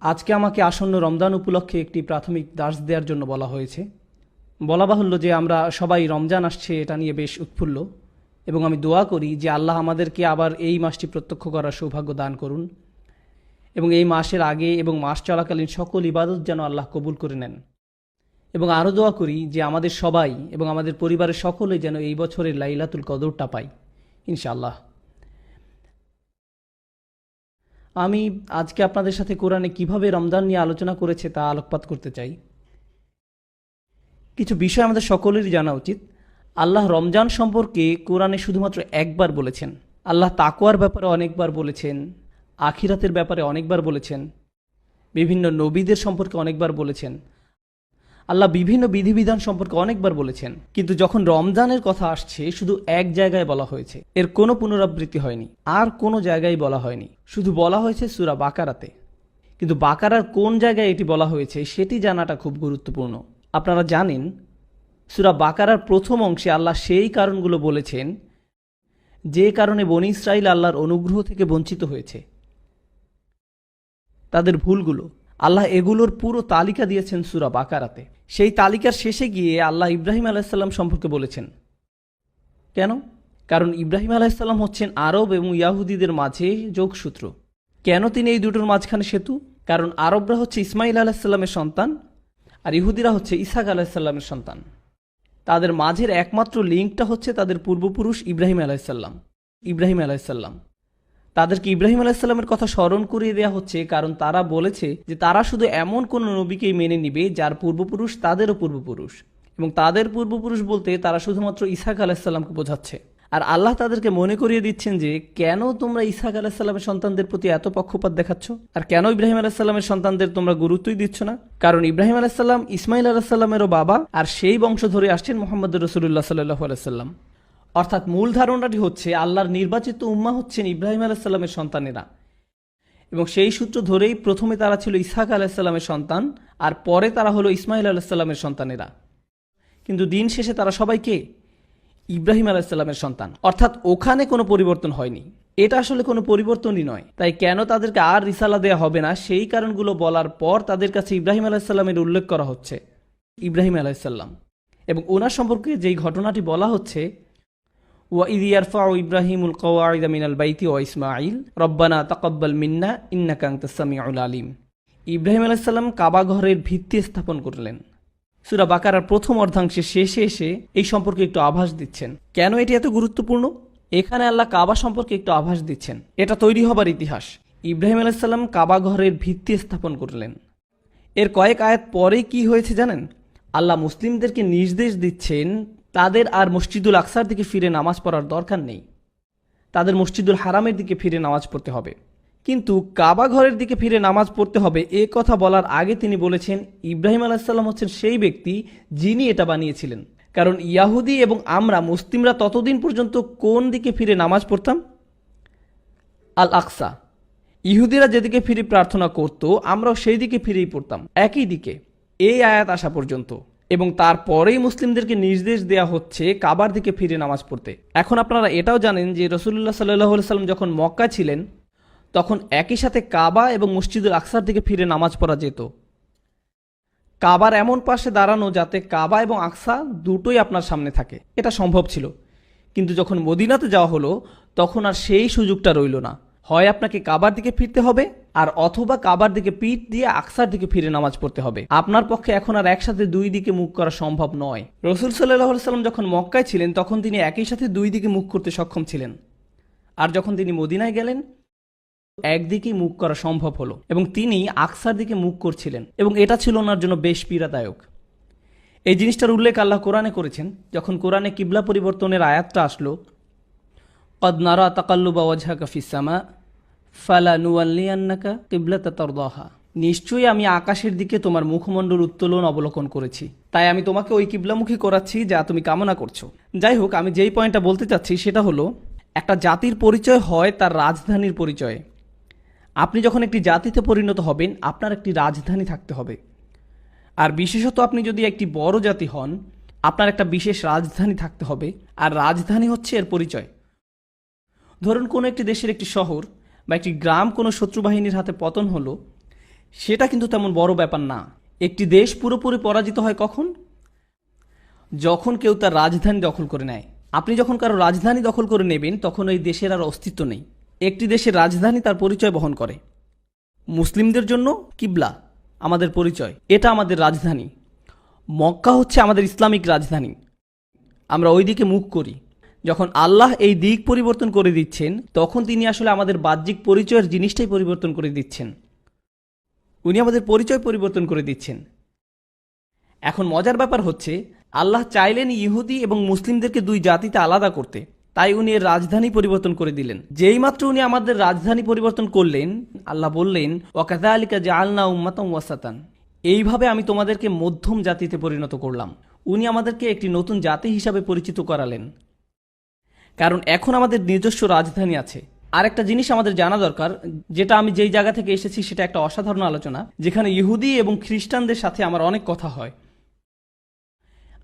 আজকে আমাকে আসন্ন রমজান উপলক্ষে একটি প্রাথমিক দাস দেওয়ার জন্য বলা হয়েছে। বলা বাহুল্য যে আমরা সবাই রমজান আসছে, এটা নিয়ে বেশ উৎফুল্ল। এবং আমি দোয়া করি যে আল্লাহ আমাদেরকে আবার এই মাসটি প্রত্যক্ষ করার সৌভাগ্য দান করুন। এবং এই মাসের আগে এবং মাস চলাকালীন সকল ইবাদত যেন আল্লাহ কবুল করে নেন। এবং আরও দোয়া করি যে আমাদের সবাই এবং আমাদের পরিবারের সকলে যেন এই বছরের লাইলাতুল কদরটা পাই ইনশাআল্লাহ। আমি আজকে আপনাদের সাথে কোরআনে কীভাবে রমজান নিয়ে আলোচনা করেছে তা আলোকপাত করতে চাই। কিছু বিষয় আমাদের সকলেরই জানা উচিত। আল্লাহ রমজান সম্পর্কে কোরআনে শুধুমাত্র একবার বলেছেন। আল্লাহ তাকোয়ার ব্যাপারে অনেকবার বলেছেন। আখিরাতের ব্যাপারে অনেকবার বলেছেন। বিভিন্ন নবীদের সম্পর্কে অনেকবার বলেছেন। আল্লাহ বিভিন্ন বিধিবিধান সম্পর্কে অনেকবার বলেছেন। কিন্তু যখন রমজানের কথা আসছে, শুধু এক জায়গায় বলা হয়েছে। এর কোনো পুনরাবৃত্তি হয়নি। আর কোনো জায়গায় বলা হয়নি। শুধু বলা হয়েছে সুরা বাকারাতে। কিন্তু বাকারার কোন জায়গায় এটি বলা হয়েছে, সেটি জানাটা খুব গুরুত্বপূর্ণ। আপনারা জানেন, সুরা বাকারার প্রথম অংশে আল্লাহ সেই কারণগুলো বলেছেন, যে কারণে বনি ইসরাইল আল্লাহর অনুগ্রহ থেকে বঞ্চিত হয়েছে। তাদের ভুলগুলো। আল্লাহ এগুলোর পুরো তালিকা দিয়েছেন সুরা বাকারাতে। সেই তালিকার শেষে গিয়ে আল্লাহ ইব্রাহিম আলাইসাল্লাম সম্পর্কে বলেছেন। কেন? কারণ ইব্রাহিম আলাইসাল্লাম হচ্ছেন আরব এবং ইয়াহুদিদের মাঝে যোগসূত্র। কেন তিনি এই দুটোর মাঝখানে সেতু? কারণ আরবরা হচ্ছে ইসমাইল আলাহিসাল্লামের সন্তান আর ইহুদিরা হচ্ছে ইসাক আলাহিসাল্লামের সন্তান। তাদের মাঝের একমাত্র লিঙ্কটা হচ্ছে তাদের পূর্বপুরুষ ইব্রাহিম আলাইসাল্লাম ইব্রাহিম আলাইসাল্লাম তাদেরকে ইব্রাহিম আলাইসাল্লামের কথা স্মরণ করিয়ে দেওয়া হচ্ছে, কারণ তারা বলেছে যে তারা শুধু এমন কোন নবীকেই মেনে নিবে যার পূর্বপুরুষ তাদেরও পূর্বপুরুষ। এবং তাদের পূর্বপুরুষ বলতে তারা শুধুমাত্র ইসাক আলাহিসাল্লামকে বোঝাচ্ছে। আর আল্লাহ তাদেরকে মনে করিয়ে দিচ্ছেন যে, কেন তোমরা ইসাক আলাহিসাল্লামের সন্তানদের প্রতি এত পক্ষপাত দেখাচ্ছ? আর কেন ইব্রাহিম আলাহিসাল্লামের সন্তানদের তোমরা গুরুত্বই দিচ্ছ না? কারণ ইব্রাহিম আলাহিসাল্লাম ইসমাইল আলাহিসাল্লামেরও বাবা, আর সেই বংশ ধরে আসছেন মোহাম্মদ রসুল্লাহ সাল্লাহ আলাইসাল্লাম অর্থাৎ মূল ধারণাটি হচ্ছে আল্লাহর নির্বাচিত উম্মা হচ্ছেন ইব্রাহিম আলাইসাল্লামের সন্তানেরা। এবং সেই সূত্র ধরেই প্রথমে তারা ছিল ইসহাক আলাইসাল্লামের সন্তান, আর পরে তারা হলো ইসমাইল আলাইসাল্লামের সন্তানেরা। কিন্তু দিন শেষে তারা সবাইকে ইব্রাহিম আলাইসাল্লামের সন্তান। অর্থাৎ ওখানে কোনো পরিবর্তন হয়নি। এটা আসলে কোনো পরিবর্তনই নয়। তাই কেন তাদেরকে আর রিসালা দেওয়া হবে না? সেই কারণগুলো বলার পর তাদের কাছে ইব্রাহিম আলাইসাল্লামের উল্লেখ করা হচ্ছে। ইব্রাহিম আলাইসাল্লাম এবং ওনার সম্পর্কে যেই ঘটনাটি বলা হচ্ছে وإذ يرفع إبراهيم القواعد من البيت وإسماعيل ربنا تقبل منا إنك أنت السميع العليم ইব্রাহিম আলাইসাল্লাম কাবা ঘরের ভিত্তি স্থাপন করলেন সুরা বাকারার প্রথম অর্ধাংশে শেষে এসে এই সম্পর্কে একটু আভাস দিচ্ছেন কেন এটি এত গুরুত্বপূর্ণ এখানে আল্লাহ কাবা সম্পর্কে একটু আভাস দিচ্ছেন এটা তৈরি হবার ইতিহাস ইব্রাহিম আলাইসাল্লাম কাবা ঘরের ভিত্তি স্থাপন করলেন এর কয়েক আয়াত পরে কি হয়েছে জানেন আল্লাহ মুসলিমদেরকে নির্দেশ দিচ্ছেন তাদের আর মসজিদুল আকসার দিকে ফিরে নামাজ পড়ার দরকার নেই। তাদের মসজিদুল হারামের দিকে ফিরে নামাজ পড়তে হবে। কিন্তু কাবা ঘরের দিকে ফিরে নামাজ পড়তে হবে এ কথা বলার আগে তিনি বলেছেন, ইব্রাহিম আলাহিসাল্লাম হচ্ছেন সেই ব্যক্তি যিনি এটা বানিয়েছিলেন। কারণ ইয়াহুদি এবং আমরা মুসলিমরা ততদিন পর্যন্ত কোন দিকে ফিরে নামাজ পড়তাম? আল আকসা। ইহুদিরা যেদিকে ফিরে প্রার্থনা করত, আমরাও সেই দিকে ফিরেই পড়তাম। একই দিকে। এই আয়াত আসা পর্যন্ত। এবং তারপরেই মুসলিমদেরকে নির্দেশ দেওয়া হচ্ছে কাবার দিকে ফিরে নামাজ পড়তে। এখন আপনারা এটাও জানেন যে রসুল্লাহ সাল্লাহ সাল্লাম যখন মক্কা ছিলেন, তখন একই সাথে কাবা এবং মসজিদুল আকসার দিকে ফিরে নামাজ পড়া যেত। কাবার এমন পাশে দাঁড়ানো যাতে কাবা এবং আকসা দুটোই আপনার সামনে থাকে। এটা সম্ভব ছিল। কিন্তু যখন মদিনাতে যাওয়া হলো, তখন আর সেই সুযোগটা রইল না। হয় আপনাকে কাবার দিকে ফিরতে হবে আর অথবা কাবার দিকে পিঠ দিয়ে আকসার দিকে ফিরে নামাজ পড়তে হবে। আপনার পক্ষে এখন আর একসাথে দুই দিকে মুখ করা সম্ভব নয়। রসুল সাল্লাহ সাল্লাম যখন মক্কায় ছিলেন, তখন তিনি একই সাথে দুই দিকে মুখ করতে সক্ষম ছিলেন। আর যখন তিনি মদিনায় গেলেন, একদিকেই মুখ করা সম্ভব হলো এবং তিনি আকসার দিকে মুখ করছিলেন এবং এটা ছিল ওনার জন্য বেশ পীড়াদায়ক। এই জিনিসটার উল্লেখ আল্লাহ কোরআনে করেছেন, যখন কোরআনে কিবলা পরিবর্তনের আয়াতটা আসলো কদনারা তাকাল্লু বা ওয়াজহা কাফিসামা ফালা কিবলাতা তরদাহা। নিশ্চয়ই আমি আকাশের দিকে তোমার মুখমণ্ডল উত্তোলন অবলোকন করেছি। তাই আমি তোমাকে ওই কিবলামুখী করাচ্ছি যা তুমি কামনা করছ। যাই হোক, আমি যেই পয়েন্টটা বলতে চাচ্ছি সেটা হলো, একটা জাতির পরিচয় হয় তার রাজধানীর পরিচয়ে। আপনি যখন একটি জাতিতে পরিণত হবেন, আপনার একটি রাজধানী থাকতে হবে। আর বিশেষত আপনি যদি একটি বড় জাতি হন, আপনার একটা বিশেষ রাজধানী থাকতে হবে। আর রাজধানী হচ্ছে এর পরিচয়। ধরুন, কোনো একটি দেশের একটি শহর বা একটি গ্রাম কোনো শত্রু বাহিনীর হাতে পতন হলো, সেটা কিন্তু তেমন বড় ব্যাপার না। একটি দেশ পুরোপুরি পরাজিত হয় কখন? যখন কেউ তার রাজধানী দখল করে নেয়। আপনি যখন কারও রাজধানী দখল করে নেবেন, তখন ওই দেশের আর অস্তিত্ব নেই। একটি দেশের রাজধানী তার পরিচয় বহন করে। মুসলিমদের জন্য কিবলা আমাদের পরিচয়। এটা আমাদের রাজধানী। মক্কা হচ্ছে আমাদের ইসলামিক রাজধানী। আমরা ওই দিকে মুখ করি। যখন আল্লাহ এই দিক পরিবর্তন করে দিচ্ছেন, তখন তিনি আসলে আমাদের বাহ্যিক পরিচয়ের জিনিসটাই পরিবর্তন করে দিচ্ছেন। উনি আমাদের পরিচয় পরিবর্তন করে দিচ্ছেন। এখন মজার ব্যাপার হচ্ছে, আল্লাহ চাইলেন ইহুদি এবং মুসলিমদেরকে দুই জাতিতে আলাদা করতে। তাই উনি এর রাজধানী পরিবর্তন করে দিলেন। যেই মাত্র উনি আমাদের রাজধানী পরিবর্তন করলেন, আল্লাহ বললেন ওয়াকাদা আলিকা যে আলনা উম্মাতম ওয়াসাতান। এইভাবে আমি তোমাদেরকে মধ্যম জাতিতে পরিণত করলাম। উনি আমাদেরকে একটি নতুন জাতি হিসাবে পরিচিত করালেন। কারণ এখন আমাদের নিজস্ব রাজধানী আছে। আর একটা জিনিস আমাদের জানা দরকার, যেটা আমি যেই জায়গা থেকে এসেছি সেটা একটা অসাধারণ আলোচনা, যেখানে ইহুদি এবং খ্রিস্টানদের সাথে আমার অনেক কথা হয়।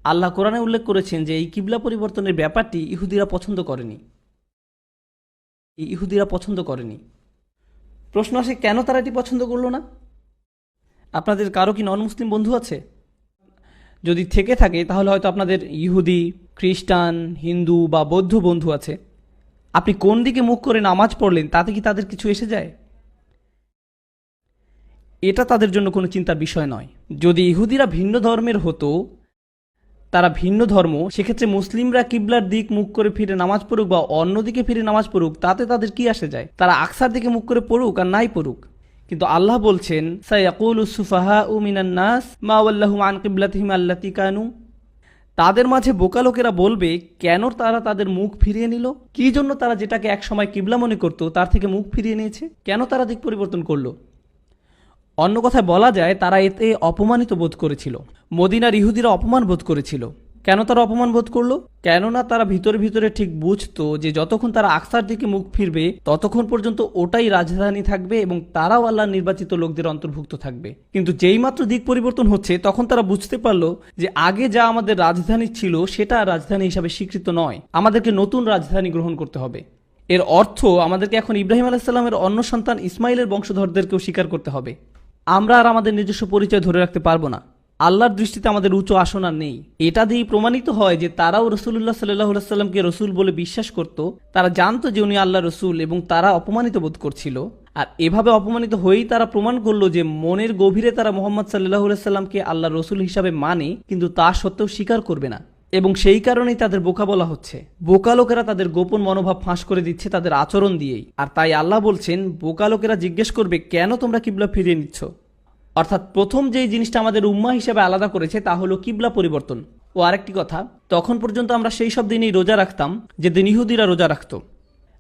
আল্লাহ কোরআনে উল্লেখ করেছেন যে, এই কিবলা পরিবর্তনের ব্যাপারটি ইহুদিরা পছন্দ করেনি। ইহুদিরা পছন্দ করেনি। প্রশ্ন আসে, কেন তারা এটি পছন্দ করল না? আপনাদের কারও কি নন মুসলিম বন্ধু আছে? যদি থেকে থাকে, তাহলে হয়তো আপনাদের ইহুদি, খ্রিস্টান, হিন্দু বা বৌদ্ধ বন্ধু আছে। আপনি কোন দিকে মুখ করে নামাজ পড়লেন, তাতে কি তাদের কিছু এসে যায়? এটা তাদের জন্য কোনো চিন্তার বিষয় নয়। যদি ইহুদিরা ভিন্ন ধর্মের হতো, তারা ভিন্ন ধর্ম, সেক্ষেত্রে মুসলিমরা কিবলার দিক মুখ করে ফিরে নামাজ পড়ুক বা অন্যদিকে ফিরে নামাজ পড়ুক, তাতে তাদের কি আসে যায়? তারা আকসার দিকে মুখ করে পড়ুক আর নাই পড়ুক। কিন্তু আল্লাহ বলছেন কানু। তাদের মাঝে বোকা লোকেরা বলবে, কেন তারা তাদের মুখ ফিরিয়ে নিল? কি জন্য তারা যেটাকে একসময় কিবলা মনে করত, তার থেকে মুখ ফিরিয়ে নিয়েছে? কেন তারা দিক পরিবর্তন করল? অন্য কথায় বলা যায়, তারা এতে অপমানিত বোধ করেছিল। মদিনার ইহুদিরা অপমান বোধ করেছিল। কেন তারা অপমান বোধ করল? কেননা তারা ভিতরে ভিতরে ঠিক বুঝতো যে যতক্ষণ তারা আকসার দিকে মুখ ফিরবে, ততক্ষণ পর্যন্ত ওটাই রাজধানী থাকবে এবং তারাও আল্লাহর নির্বাচিত লোকদের অন্তর্ভুক্ত থাকবে। কিন্তু যেই মাত্র দিক পরিবর্তন হচ্ছে, তখন তারা বুঝতে পারল যে আগে যা আমাদের রাজধানী ছিল, সেটা রাজধানী হিসাবে স্বীকৃত নয়। আমাদেরকে নতুন রাজধানী গ্রহণ করতে হবে। এর অর্থ আমাদেরকে এখন ইব্রাহিম আলাইসাল্লামের অন্য সন্তান ইসমাইলের বংশধরদেরকেও স্বীকার করতে হবে। আমরা আর আমাদের নিজস্ব পরিচয় ধরে রাখতে পারব না। আল্লাহর দৃষ্টিতে আমাদের উচ্চ আসন নেই। এটা দিয়েই প্রমাণিত হয় যে তারাও রসুল্লাহ সাল্লাহ সাল্লামকে রসুল বলে বিশ্বাস করত। তারা জানতো যে উনি আল্লাহ রসুল এবং তারা অপমানিত বোধ করছিল। আর এভাবে অপমানিত হয়েই তারা প্রমাণ করল যে মনের গভীরে তারা মোহাম্মদ সাল্লাহ সাল্লামকে আল্লাহ রসুল হিসাবে মানে কিন্তু তা সত্ত্বেও স্বীকার করবে না। এবং সেই কারণেই তাদের বোকা বলা হচ্ছে। বোকা লোকেরা তাদের গোপন মনোভাব ফাঁস করে দিচ্ছে তাদের আচরণ দিয়েই। আর তাই আল্লাহ বলছেন, বোকা লোকেরা জিজ্ঞেস করবে, কেন তোমরা কিবলা ফিরিয়ে নিচ্ছ? অর্থাৎ প্রথম যেই জিনিসটা আমাদের উম্মা হিসেবে আলাদা করেছে, তা হলো কিবলা পরিবর্তন। ও আরেকটি কথা, তখন পর্যন্ত আমরা সেই সব দিনেই রোজা রাখতাম যে দিন ইহুদিরা রোজা রাখত।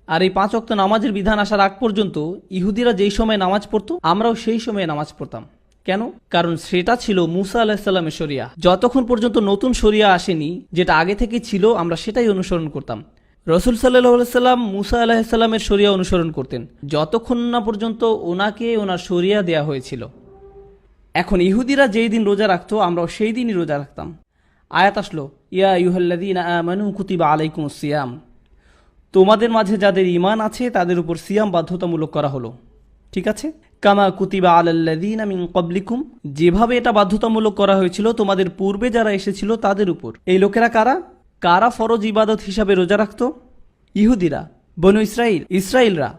আর এই পাঁচ অক্ত নামাজের বিধান আসার আগ পর্যন্ত ইহুদিরা যেই সময় নামাজ পড়তো, আমরাও সেই সময়ে নামাজ পড়তাম। কেন? কারণ সেটা ছিল মুসা আলাহিসাল্লামের শরিয়া। যতক্ষণ পর্যন্ত নতুন শরিয়া আসেনি, যেটা আগে থেকে ছিল, আমরা সেটাই অনুসরণ করতাম। রসুল সাল্লাহ সাল্লাম মুসা আলাহিসাল্লামের শরিয়া অনুসরণ করতেন। যতক্ষণ না পর্যন্ত ওনাকে ওনার শরিয়া দেয়া হয়েছিল। এখন ইহুদিরা যেই দিন রোজা রাখতো, আমরাও সেই দিনই রোজা রাখতাম। আয়াত আসলো, ইয়া ইউহাল্লাদিন আমানু কুতিবা আলাইকুম সিয়াম। তোমাদের মাঝে যাদের ইমান আছে, তাদের উপর সিয়াম বাধ্যতামূলক করা হলো। ঠিক আছে? কামা কুতিবা আলাল্লাদিন মিন কবলিকুম যেভাবে এটা বাধ্যতামূলক করা হয়েছিল, তোমাদের পূর্বে যারা এসেছিল, তাদের উপর। এই লোকেরা কারা? কারা ফরজ ইবাদত হিসাবে রোজা রাখত? ইহুদিরা, বনু ইসরাইল, ইসরাইলরা,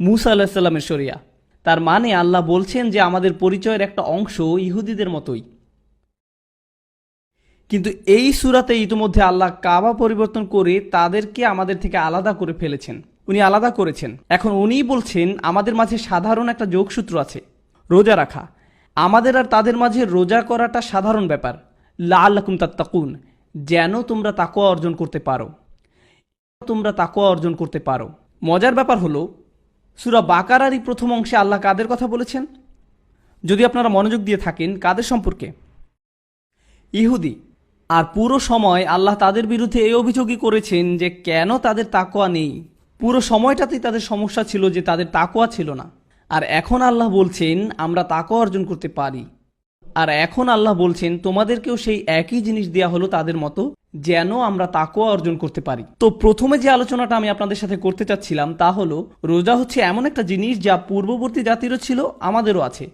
মুসা আলাহিসাল্লামের শরিয়া। তার মানে আল্লাহ বলছেন যে আমাদের পরিচয়ের একটা অংশ ইহুদিদের মতোই। কিন্তু এই সুরাতে ইতিমধ্যে আল্লাহ কাবা পরিবর্তন করে তাদেরকে আমাদের থেকে আলাদা করে ফেলেছেন। উনি আলাদা করেছেন। এখন উনিই বলছেন, আমাদের মাঝে সাধারণ একটা যোগসূত্র আছে, রোজা রাখা। আমাদের আর তাদের মাঝে রোজা করাটা সাধারণ ব্যাপার। লা আল্লাকুম তাত্তাকুন, যেন তোমরা তাকোয়া অর্জন করতে পারো। তোমরা তাকোয়া অর্জন করতে পারো। মজার ব্যাপার হলো সুরা বাকারারই প্রথম অংশে আল্লাহ কাদের কথা বলেছেন? যদি আপনারা মনোযোগ দিয়ে থাকেন, কাদের সম্পর্কে? ইহুদি। আর পুরো সময় আল্লাহ তাদের বিরুদ্ধে এই অভিযোগই করেছেন যে কেন তাদের তাকোয়া নেই। পুরো সময়টাতেই তাদের সমস্যা ছিল যে তাদের তাকোয়া ছিল না। আর এখন আল্লাহ বলছেন, আমরা তাকোয়া অর্জন করতে পারি। আর এখন আল্লাহ বলছেন, তোমাদেরকেও সেই একই জিনিস দেয়া হলো তাদের মতো? যেন আমরা তাকুয়া অর্জন করতে পারি। তো প্রথমে যে আলোচনাটা আমি আপনাদের সাথে করতে চাচ্ছিলাম তা হলো, রোজা হচ্ছে এমন একটা জিনিস যা পূর্ববর্তী জাতিরও ছিল, আমাদেরও আছে।